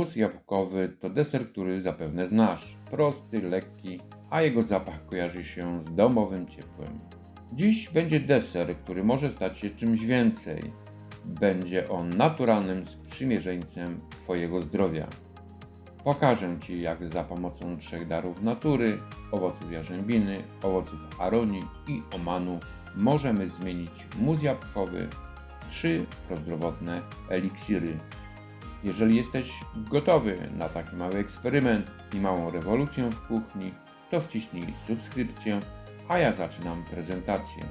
Mus jabłkowy to deser, który zapewne znasz. Prosty, lekki, a jego zapach kojarzy się z domowym ciepłem. Dziś będzie deser, który może stać się czymś więcej. Będzie on naturalnym sprzymierzeńcem Twojego zdrowia. Pokażę Ci, jak za pomocą trzech darów natury, owoców jarzębiny, owoców aronii i omanu, możemy zmienić mus jabłkowy w trzy prozdrowotne eliksiry. Jeżeli jesteś gotowy na taki mały eksperyment i małą rewolucję w kuchni, to wciśnij subskrypcję, a ja zaczynam prezentację.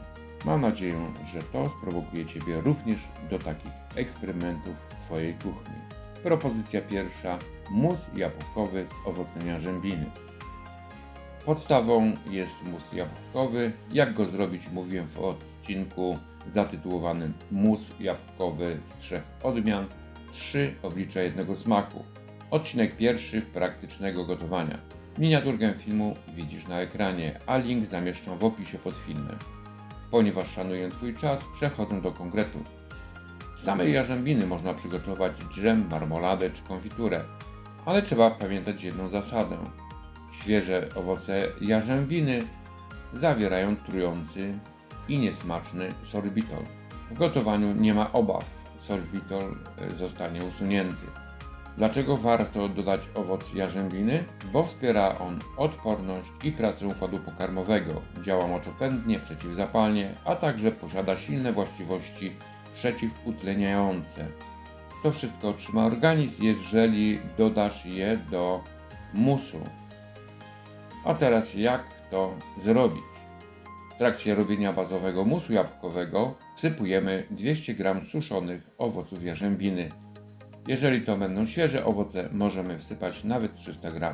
Mam nadzieję, że to sprowokuje Ciebie również do takich eksperymentów w Twojej kuchni. Propozycja pierwsza: mus jabłkowy z owocem jarzębiny. Podstawą jest mus jabłkowy. Jak go zrobić, mówiłem w odcinku zatytułowanym Mus jabłkowy z trzech odmian trzy oblicza jednego smaku. Odcinek pierwszy praktycznego gotowania. Miniaturkę filmu widzisz na ekranie, a link zamieszczam w opisie pod filmem. Ponieważ szanuję Twój czas, przechodzę do konkretów. Z samej jarzębiny można przygotować dżem, marmoladę czy konfiturę, ale trzeba pamiętać jedną zasadę. Świeże owoce jarzębiny zawierają trujący i niesmaczny sorbitol. W gotowaniu nie ma obaw, sorbitol e, zostanie usunięty. Dlaczego warto dodać owoc jarzębiny? Bo wspiera on odporność i pracę układu pokarmowego, działa moczopędnie, przeciwzapalnie, a także posiada silne właściwości przeciwutleniające. To wszystko otrzyma organizm, jeżeli dodasz je do musu. A teraz jak to zrobić? Trakcie robienia bazowego musu jabłkowego wsypujemy 200 g suszonych owoców jarzębiny. Jeżeli to będą świeże owoce, możemy wsypać nawet 300 g.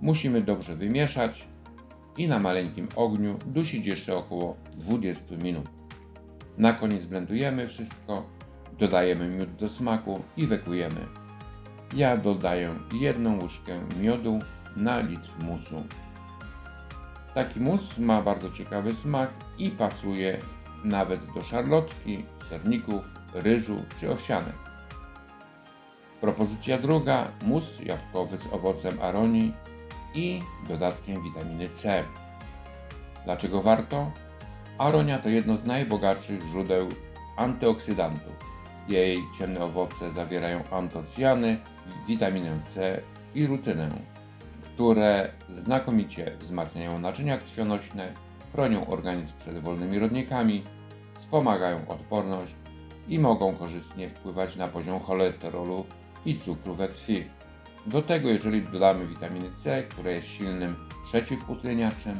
Musimy dobrze wymieszać i na maleńkim ogniu dusić jeszcze około 20 minut. Na koniec blendujemy wszystko, dodajemy miód do smaku i wekujemy. Ja dodaję jedną łyżkę miodu na litr musu. Taki mus ma bardzo ciekawy smak i pasuje nawet do szarlotki, serników, ryżu czy owsianek. Propozycja druga: mus jabłkowy z owocem aronii i dodatkiem witaminy C. Dlaczego warto? Aronia to jedno z najbogatszych źródeł antyoksydantów. Jej ciemne owoce zawierają antocjany, witaminę C i rutynę, które znakomicie wzmacniają naczynia krwionośne, chronią organizm przed wolnymi rodnikami, wspomagają odporność i mogą korzystnie wpływać na poziom cholesterolu i cukru we krwi. Do tego, jeżeli dodamy witaminy C, która jest silnym przeciwutleniaczem,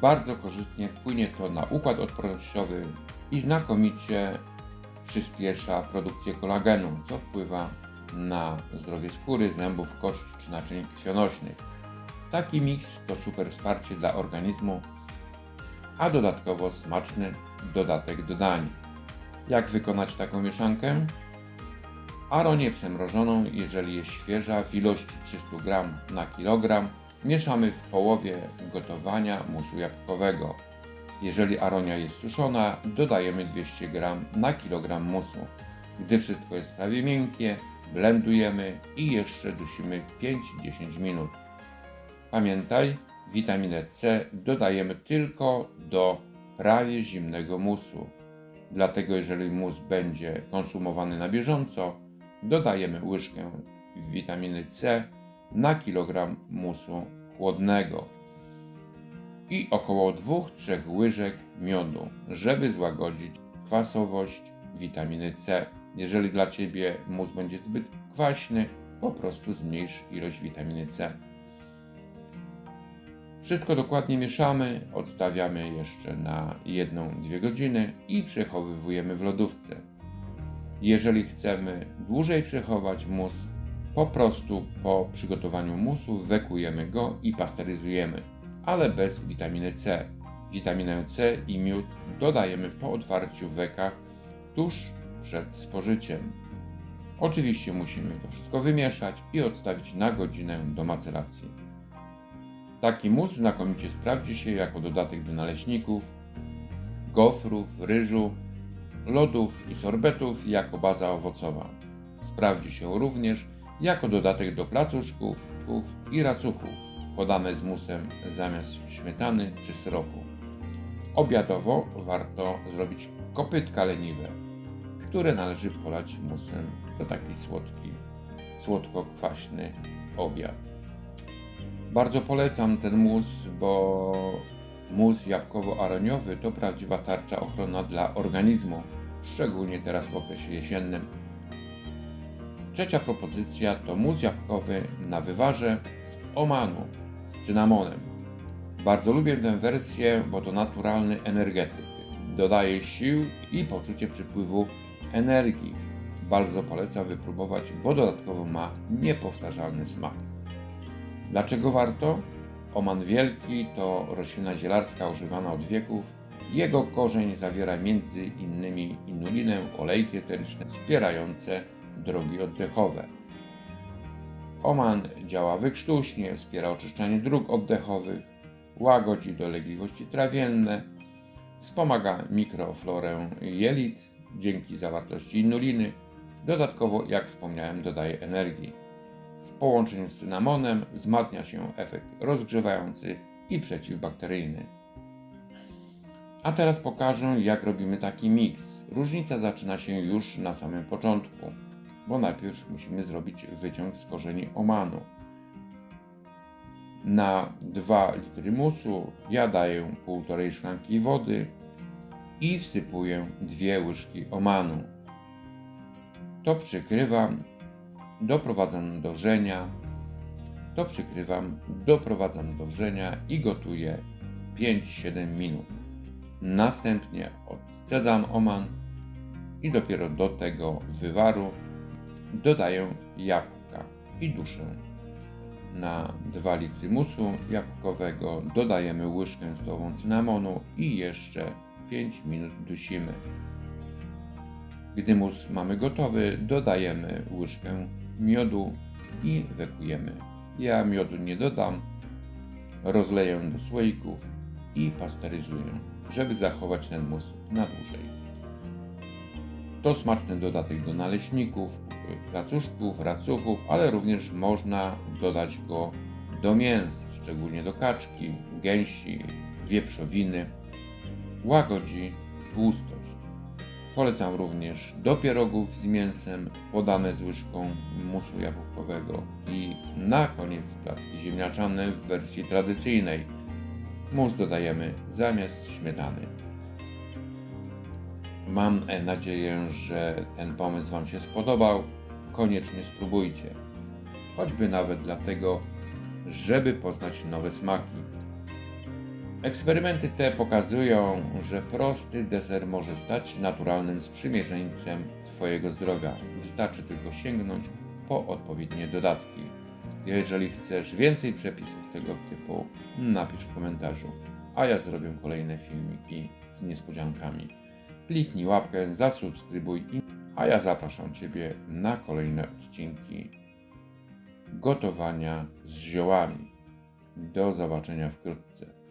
bardzo korzystnie wpłynie to na układ odpornościowy i znakomicie przyspiesza produkcję kolagenu, co wpływa na zdrowie skóry, zębów, kości czy naczyń krwionośnych. Taki miks to super wsparcie dla organizmu, a dodatkowo smaczny dodatek do dań. Jak wykonać taką mieszankę? Aronię przemrożoną, jeżeli jest świeża, w ilości 300 g na kilogram, mieszamy w połowie gotowania musu jabłkowego. Jeżeli aronia jest suszona, dodajemy 200 g na kilogram musu. Gdy wszystko jest prawie miękkie, blendujemy i jeszcze dusimy 5-10 minut. Pamiętaj, witaminę C dodajemy tylko do prawie zimnego musu. Dlatego jeżeli mus będzie konsumowany na bieżąco, dodajemy łyżkę witaminy C na kilogram musu chłodnego i około 2-3 łyżek miodu, żeby złagodzić kwasowość witaminy C. Jeżeli dla Ciebie mus będzie zbyt kwaśny, po prostu zmniejsz ilość witaminy C. Wszystko dokładnie mieszamy, odstawiamy jeszcze na 1-2 godziny i przechowywujemy w lodówce. Jeżeli chcemy dłużej przechować mus, po prostu po przygotowaniu musu wekujemy go i pasteryzujemy, ale bez witaminy C. Witaminę C i miód dodajemy po otwarciu weka tuż przed spożyciem. Oczywiście musimy to wszystko wymieszać i odstawić na godzinę do maceracji. Taki mus znakomicie sprawdzi się jako dodatek do naleśników, gofrów, ryżu, lodów i sorbetów jako baza owocowa. Sprawdzi się również jako dodatek do placuszków i racuchów, podane z musem zamiast śmietany czy syropu. Obiadowo warto zrobić kopytka leniwe, które należy polać musem. To taki słodki, słodko-kwaśny obiad. Bardzo polecam ten mus, bo mus jabłkowo-aroniowy to prawdziwa tarcza ochronna dla organizmu, szczególnie teraz w okresie jesiennym. Trzecia propozycja to mus jabłkowy na wywarze z omanu, z cynamonem. Bardzo lubię tę wersję, bo to naturalny energetyk. Dodaje sił i poczucie przypływu energii. Bardzo polecam wypróbować, bo dodatkowo ma niepowtarzalny smak. Dlaczego warto? Oman wielki to roślina zielarska używana od wieków. Jego korzeń zawiera między innymi inulinę, olejki eteryczne wspierające drogi oddechowe. Oman działa wykrztuśnie, wspiera oczyszczanie dróg oddechowych, łagodzi dolegliwości trawienne, wspomaga mikroflorę jelit dzięki zawartości inuliny. Dodatkowo, jak wspomniałem, dodaje energii. W połączeniu z cynamonem wzmacnia się efekt rozgrzewający i przeciwbakteryjny. A teraz pokażę, jak robimy taki miks. Różnica zaczyna się już na samym początku, bo najpierw musimy zrobić wyciąg z korzeni omanu. Na 2 litry musu ja daję 1,5 szklanki wody i wsypuję 2 łyżki omanu. To przykrywam, doprowadzam do wrzenia, to przykrywam, doprowadzam do wrzenia i gotuję 5-7 minut. Następnie odcedzam oman i dopiero do tego wywaru dodaję jabłka i duszę. Na 2 litry musu jabłkowego dodajemy łyżkę stolową cynamonu i jeszcze 5 minut dusimy. Gdy mus mamy gotowy, dodajemy łyżkę miodu i wekujemy. Ja miodu nie dodam, rozleję do słoików i pasteryzuję, żeby zachować ten mus na dłużej. To smaczny dodatek do naleśników, placuszków, racuchów, ale również można dodać go do mięs, szczególnie do kaczki, gęsi, wieprzowiny. Łagodzi tłustość. Polecam również do pierogów z mięsem podane z łyżką musu jabłkowego i na koniec placki ziemniaczane w wersji tradycyjnej. Mus dodajemy zamiast śmietany. Mam nadzieję, że ten pomysł Wam się spodobał. Koniecznie spróbujcie. Choćby nawet dlatego, żeby poznać nowe smaki. Eksperymenty te pokazują, że prosty deser może stać naturalnym sprzymierzeńcem Twojego zdrowia. Wystarczy tylko sięgnąć po odpowiednie dodatki. Jeżeli chcesz więcej przepisów tego typu, napisz w komentarzu, a ja zrobię kolejne filmiki z niespodziankami. Kliknij łapkę, zasubskrybuj, a ja zapraszam Ciebie na kolejne odcinki gotowania z ziołami. Do zobaczenia wkrótce.